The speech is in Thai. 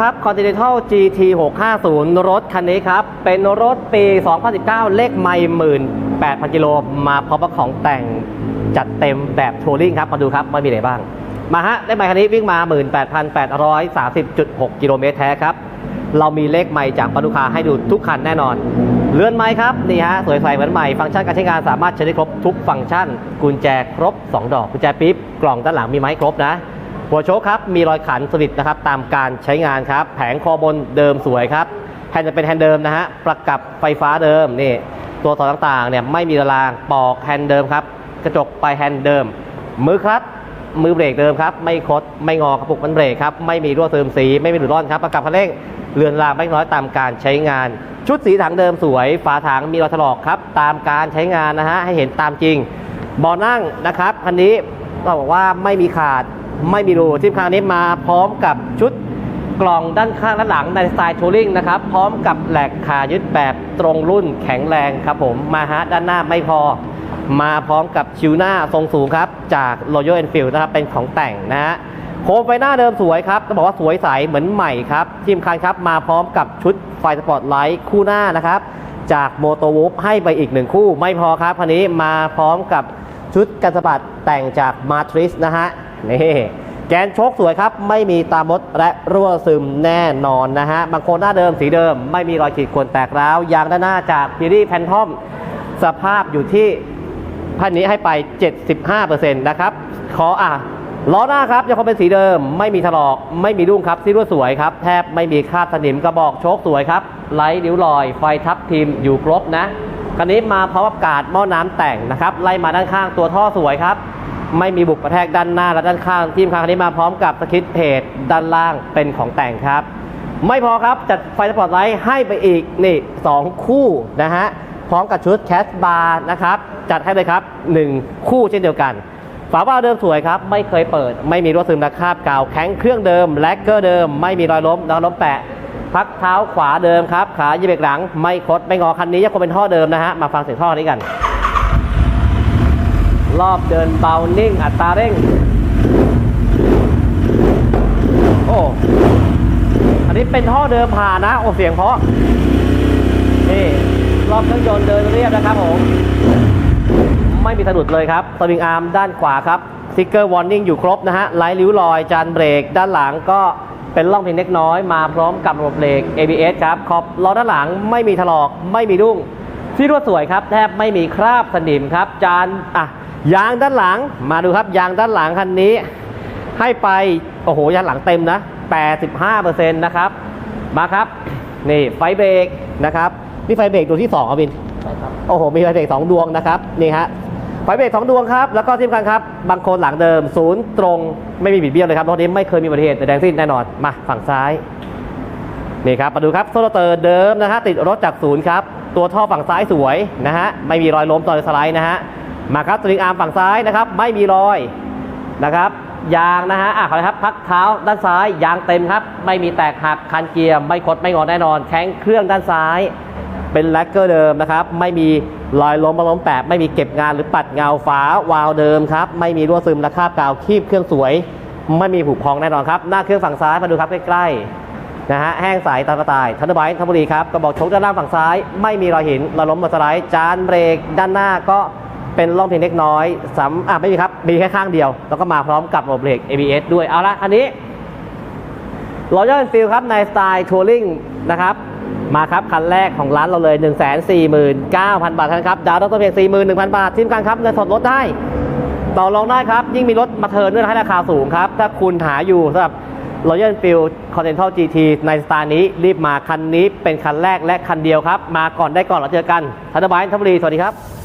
ครับ Continental GT 650 รถคันนี้ครับ เป็นรถปี 2019 เลขไม่18,000 กิโล มาพร้อมกับของแต่งจัดเต็มแบบทัวริงครับ มาดูครับว่ามีอะไรบ้าง มาฮะ เลขไม่คันนี้วิ่งมา 18,830.6 กิโลเมตรแท้ครับ เรามีเลขไม่จากปานุคาให้ดูทุกคันแน่นอนเรือนไม้ครับ นี่ฮะ สวยใสเหมือนใหม่ ฟังก์ชันการใช้งานสามารถใช้ได้ครบทุกฟังก์ชัน กุญแจครบ 2 ดอก กุญแจปิ๊บ กล่องด้านหลังมีไม้ครบนะ หัวโชคครับมีรอยขันสนิทนะครับตามการใช้งานครับ แผงคอบนเดิมสวยครับแฮนด์จะเป็นแฮนด์เดิมนะฮะประกับไฟฟ้าเดิมนี่ตัวต่อต่างๆเนี่ยไม่มีตารางปอกแฮนด์เดิมครับกระจกไปแฮนด์เดิม มือคลัตช์มือเบรกเดิมครับไม่คดไม่งอกระปุกมันเบรกครับไม่มีรั่วซึมสีไม่มีหลุดร่อนครับประกับคันเร่งเรือนรางไม่น้อยตามการใช้งาน ชุดสีถังเดิมสวย ฝาถังมีรอยถลอกครับตามการใช้งานนะฮะให้เห็นตามจริงเบาะนั่งนะครับคันนี้เราบอกว่าไม่มีขาด ไม่มีรูที่ครั้งนี้มาพร้อมกับชุดกล่องด้านข้างด้านหลังในสไตล์ทัวริงนะครับ พร้อมกับแหลกขายึดแบบตรงรุ่นแข็งแรงครับผม มาฮะด้านหน้าไม่พอ มาพร้อมกับชิวหน้าทรงสูงครับ จาก Royal Enfield นะครับ เป็นของแต่งนะฮะโคมไฟหน้าเดิมสวยครับต้องบอกว่าสวยใสเหมือนใหม่ครับทีมคันครับมาพร้อมกับชุดไฟสปอตไลท์คู่หน้านะครับ จากโมโตวูฟให้ไปอีกหนึ่งคู่ ไม่พอครับคันนี้มาพร้อมกับชุดกันสะบัดแต่งจากมาทริสนะฮะ นี่แกนโชคสวยครับ ไม่มีตามดและรั่วซึมแน่นอนนะฮะ บางคนหน้าเดิมสีเดิม ไม่มีรอยขีดข่วนแตกร้าว ยางด้านหน้าจากพีรี่แพนทอม สภาพอยู่ที่พันนี้ให้ไป 75%นะครับ ขออะล้อหน้าครับยังคงเป็นสีเดิม ไม่มีถลอกไม่มีรุ่งครับสีรั่วสวยครับ แทบไม่มีคราบสนิมกระบอกโชคสวยครับไร้ริ้วรอย ไฟทับทิมอยู่ครบนะคันนี้มาพร้อมกับกาดหม้อน้ำแต่งนะครับไล่มาด้านข้างตัวท่อสวยครับ ไม่มีบุกกระแทกด้านหน้าและด้านข้างทีมคันนี้มาพร้อมกับสคิดเพจด้านล่างเป็นของแต่งครับ ไม่พอครับจัดไฟสปอร์ตไลท์ให้ไปอีกนี่สองคู่นะฮะพร้อมกับชุดแคสบาร์นะครับจัดให้เลยครับ 1 คู่เช่นเดียวกัน ฝาบ้าเดิมสวยครับ ไม่เคยเปิด ไม่มีรั่วซึมและคราบกาวแข็งเครื่องเดิมแลกเกอร์เดิม ไม่มีรอยล้มรอยล้มแปะ พักเท้าขวาเดิมครับ ขายีเบกหลัง ไม่คดไม่งอคันนี้ยังคงเป็นท่อเดิมนะฮะมาฟังเสียงท่อนี้กัน รอบเดินเบานิ่งอัตราเร่ง โอ้ อันนี้เป็นท่อเดิมผ่านนะ โอ้เสียงเพราะ นี่รอบเครื่องยนต์เดินเรียบนะครับผม ไม่มีสะดุดเลยครับสวิงอาร์มด้านขวาครับสติ๊กเกอร์วอร์นิ่งอยู่ครบนะฮะไร้ริ้วรอยจานเบรก ด้านหลังก็เป็นร่องเพียงเล็กน้อยมาพร้อมกับระบบเบรก ABS ครับขอบล้อด้านหลังไม่มีถลอกไม่มีรุ่งที่รวดสวยครับ แทบไม่มีคราบสนิมครับ จานอะ ยางด้านหลังมาดูครับยางด้านหลังคันนี้ ให้ไปโอ้โหยางหลังเต็มนะ 85%นะครับ มาครับ นี่ไฟเบรกนะครับนี่ไฟเบรกดวงที่2ครับบินใช่ครับโอ้โห มีไฟเบรกสองดวงนะครับนี่ฮะไฟเบรกสองดวงครับ แล้วก็ที่สำคัญครับบางโคนหลังเดิมศูนย์ตรงไม่มีบิดเบี้ยวเลยครับรถนี้ไม่เคยมีอุบัติเหตุใดๆทั้งสิ้นแน่นอนมาฝั่งซ้ายนี่ครับมาดูครับโซลเตอร์เดิมนะฮะติดรถจากศูนย์ครับตัวท่อฝั่งซ้ายสวยนะฮะไม่มีรอยล้มตอนสไลด์นะฮะ มาครับสลิงอาร์มฝั่งซ้ายนะครับ ไม่มีรอยนะครับยางนะฮะอะขอเลยครับพักเท้าด้านซ้ายยางเต็มครับ ไม่มีแตกหักคันเกียร์ไม่คดไม่งอแน่นอน แข้งเครื่องด้านซ้าย เป็นแล็กเกอร์เดิมนะครับไม่มีรอยล้มมาล้มแปะไม่มีเก็บงานหรือปัดเงาฝาวาล์วเดิมครับไม่มีรั่วซึมและคราบกาวคีบเครื่องสวย ไม่มีผุพองแน่นอนครับหน้าเครื่องฝั่งซ้ายมาดูครับใกล้ๆนะฮะแห้งใสตามกระต่ายทันเดอร์ไบค์ทัมบุรีครับกระบอกโชคด้านล่างฝั่งซ้าย ไม่มีรอยหินรอยล้มมาสไลด์จานเบรกด้านหน้าก็ เป็นร่องเพียงเล็กน้อยสำอะไม่มีครับ มีแค่ข้างเดียว แล้วก็มาพร้อมกับระบบเบรก ABS ด้วย เอาละคันนี้รอยัลฟิลครับในสไตล์ทัวริงนะครับ มาครับ คันแรกของร้านเราเลย 1 4 9 0 0 0 บาทเท่านั้นครับ ดาวน์ต้นเพียง 41,000 บาททีมกันครับเงินสดลดได้ ต่อรองได้ครับ ยิ่งมีรถมาเทิร์นด้วยให้ราคาสูงครับ ถ้าคุณหาอยู่สำหรับ Royal Enfield Continental GT ในสไตล์นี้รีบมาคันนี้เป็นคันแรกและคันเดียวครับ มาก่อนได้ก่อนเราเจอกันทันเดอร์ไบทัพบุรีสวัสดีครับ